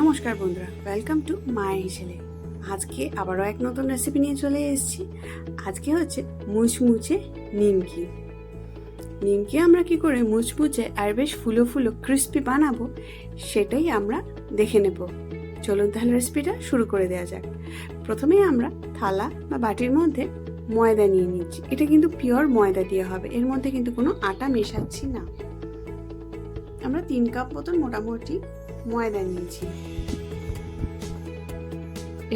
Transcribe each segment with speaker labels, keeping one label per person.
Speaker 1: নমস্কার বন্ধুরা welcome to মায়ের ছেলে আজকে আবারও এক নতুন রেসিপি নিয়ে চলে এসেছি। আজকে হচ্ছে মুচমুচে নিমকি। নিমকি আমরা কি করে মুচমুচে আর বেশ ফুলো ফুলো ক্রিস্পি বানাবো, সেটাই আমরা দেখে নেব। চলুন তাহলে রেসিপিটা শুরু করে দেওয়া যাক। প্রথমে আমরা থালা বা বাটির মধ্যে ময়দা নিয়ে নিচ্ছি। এটা কিন্তু পিওর ময়দা দিয়ে হবে, এর মধ্যে কিন্তু কোনো আটা মেশাচ্ছি না। আমরা তিন কাপ মতন মোটামুটি ময়দা নিয়েছি।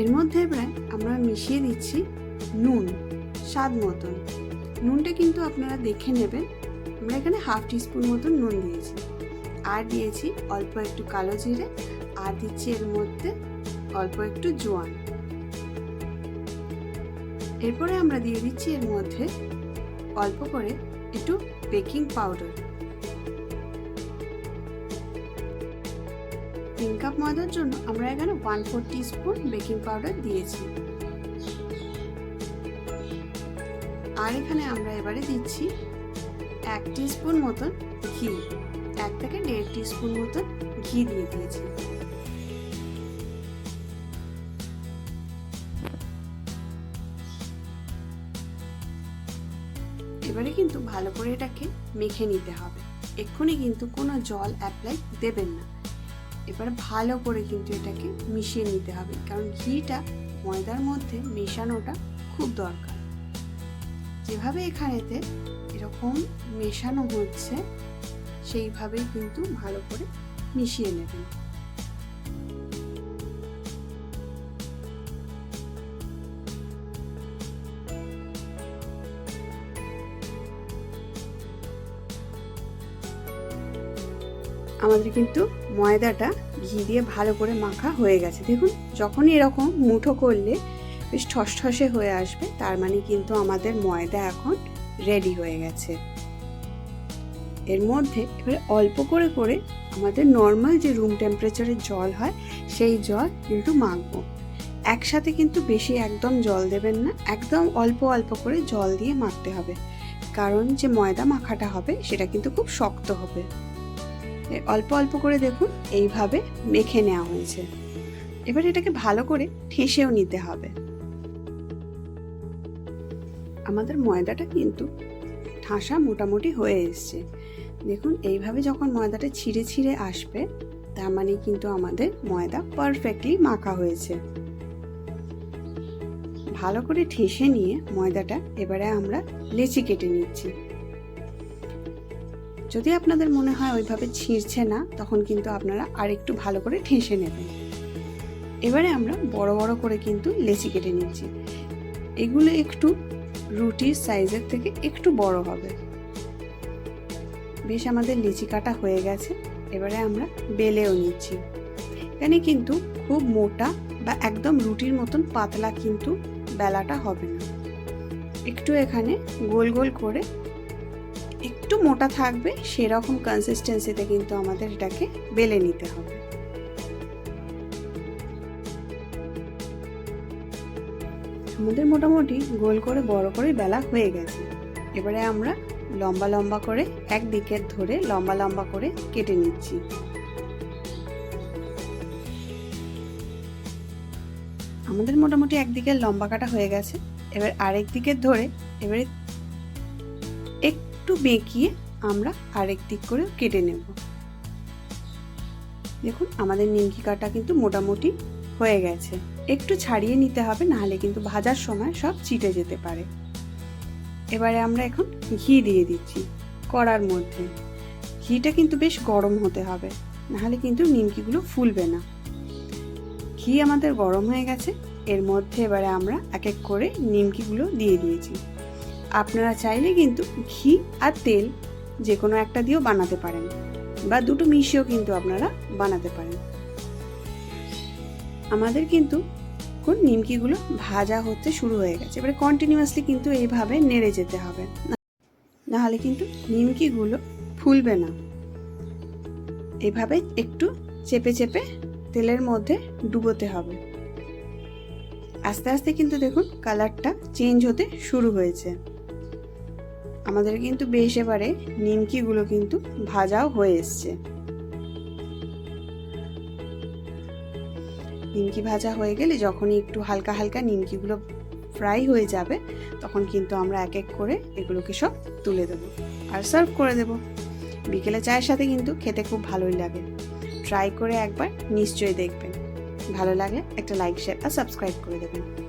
Speaker 1: এর মধ্যে এবার আমরা মিশিয়ে দিচ্ছি নুন, স্বাদ মতন। নুনটা কিন্তু আপনারা দেখে নেবেন। আমরা এখানে হাফ টিস্পুন মতন নুন দিয়েছি। আর দিয়েছি অল্প একটু কালো জিরে, আর দিচ্ছি এর মধ্যে অল্প একটু জোয়ান। এরপরে আমরা দিয়ে দিচ্ছি এর মধ্যে অল্প করে একটু বেকিং পাউডার। তিন কাপ ময়দার জন্য আমরা এখানে one four spoon baking powder দিয়েছি। আর এখানে আমরা এবারে দিচ্ছি এক স্পুন মতন ঘি। এক থেকে দেড় স্পুন মতন ঘি দিয়ে দিয়েছি। এবারে কিন্তু ভালো করে এটাকে মেখে নিতে হবে। এক্ষুনি কিন্তু কোনো জল অ্যাপ্লাই দেবেন না। এবার ভালো করে কিন্তু এটাকে মিশিয়ে নিতে হবে। কারণ ঘিটা ময়দার মধ্যে মেশানোটা খুব দরকার। যেভাবে এখানেতে এরকম মেশানো হচ্ছে, সেইভাবেই কিন্তু ভালো করে মিশিয়ে নেবেন। আমাদের কিন্তু ময়দাটা ঘি দিয়ে ভালো করে মাখা হয়ে গেছে। দেখুন, যখনই এরকম মুঠো করলে বেশ ঠসঠসে হয়ে আসবে, তার মানে কিন্তু আমাদের ময়দা এখন রেডি হয়ে গেছে। এর মধ্যে এবারে অল্প করে করে আমাদের নর্মাল যে রুম টেম্পারেচারের জল হয়, সেই জল কিন্তু মাখবো। একসাথে কিন্তু বেশি একদম জল দেবেন না, একদম অল্প অল্প করে জল দিয়ে মাখতে হবে। কারণ যে ময়দা মাখাটা হবে, সেটা কিন্তু খুব শক্ত হবে। অল্প অল্প করে দেখুন, এইভাবে মেখে নেওয়া হয়েছে। এবার এটাকে ভালো করে ঠেসেও নিতে হবে। আমাদের ময়দাটা কিন্তু ঠাসা মোটামুটি হয়ে এসছে। দেখুন, এইভাবে যখন ময়দাটা ছিঁড়ে ছিঁড়ে আসবে, তার মানে কিন্তু আমাদের ময়দা পারফেক্টলি মাখা হয়েছে। ভালো করে ঠেসে নিয়ে ময়দাটা এবারে আমরা লেচি কেটে নিচ্ছি। যদি আপনাদের মনে হয় ওইভাবে ছিঁড়ছে না, তখন কিন্তু আপনারা আর একটু ভালো করে ঠেসে নেবেন। এবারে আমরা বড় বড় করে কিন্তু লেচি কেটে নিচ্ছি। এগুলো একটু রুটির সাইজের থেকে একটু বড় হবে। বেশ আমাদের লিচি কাটা হয়ে গেছে, এবারে আমরা বেলেও নিচ্ছি। এখানে কিন্তু খুব মোটা বা একদম রুটির মতন পাতলা কিন্তু বেলাটা হবে না। একটু এখানে গোল গোল করে একটু মোটা থাকবে, সেরকম কনসিস্টেন্সিতে কিন্তু আমাদের এটাকে বেলে নিতে হবে। আমাদের মোটামুটি গোল করে, বড় করে বেলা হয়ে গেছে। এবারে আমরা লম্বা লম্বা করে এক দিকের ধরে লম্বা লম্বা করে কেটে নিচ্ছি। আমাদের মোটামুটি একদিকের লম্বা কাটা হয়ে গেছে। এবার আরেক দিকের ধরে, এবারে বেঁকিয়ে আমরা আরেক দিক করে কেটে নেব। দেখুন, আমাদের নিমকি কাটা কিন্তু মোটামুটি হয়ে গেছে। একটু ছাড়িয়ে নিতে হবে, নাহলে কিন্তু ভাজার সময় সব চিটে যেতে পারে। এবারে আমরা এখন ঘি দিয়ে দিচ্ছি কড়ার মধ্যে। ঘিটা কিন্তু বেশ গরম হতে হবে, নাহলে কিন্তু নিমকিগুলো ফুলবে না। ঘি আমাদের গরম হয়ে গেছে, এর মধ্যে এবারে আমরা এক এক করে নিমকিগুলো দিয়ে দিয়েছি। আপনারা চাইলে কিন্তু ঘি আর তেল যে কোনো একটা দিয়েও বানাতে পারেন বা দুটো মিশিয়েও কিন্তু আপনারা বানাতে পারেন। আমাদের কিন্তু কোন নিমকিগুলো ভাজা হতে শুরু হয়ে গেছে। এবারে কন্টিনিউয়াসলি কিন্তু এইভাবে নেড়ে যেতে হবে। নাহলে কিন্তু নিমকিগুলো ফুলবে না। এভাবে একটু চেপে চেপে তেলের মধ্যে ডুবোতে হবে। আস্তে আস্তে কিন্তু দেখুন কালারটা চেঞ্জ হতে শুরু হয়েছে। আমাদের কিন্তু বেশ এবারে নিমকিগুলো কিন্তু ভাজাও হয়ে এসছে। নিমকি ভাজা হয়ে গেলে যখনই একটু হালকা হালকা নিমকিগুলো ফ্রাই হয়ে যাবে, তখন কিন্তু আমরা এক এক করে এগুলোকে সব তুলে দেবো আর সার্ভ করে দেবো। বিকেলে চায়ের সাথে কিন্তু খেতে খুব ভালোই লাগে। ট্রাই করে একবার নিশ্চয়ই দেখবেন। ভালো লাগলে একটা লাইক, শেয়ার আর সাবস্ক্রাইব করে দেবেন।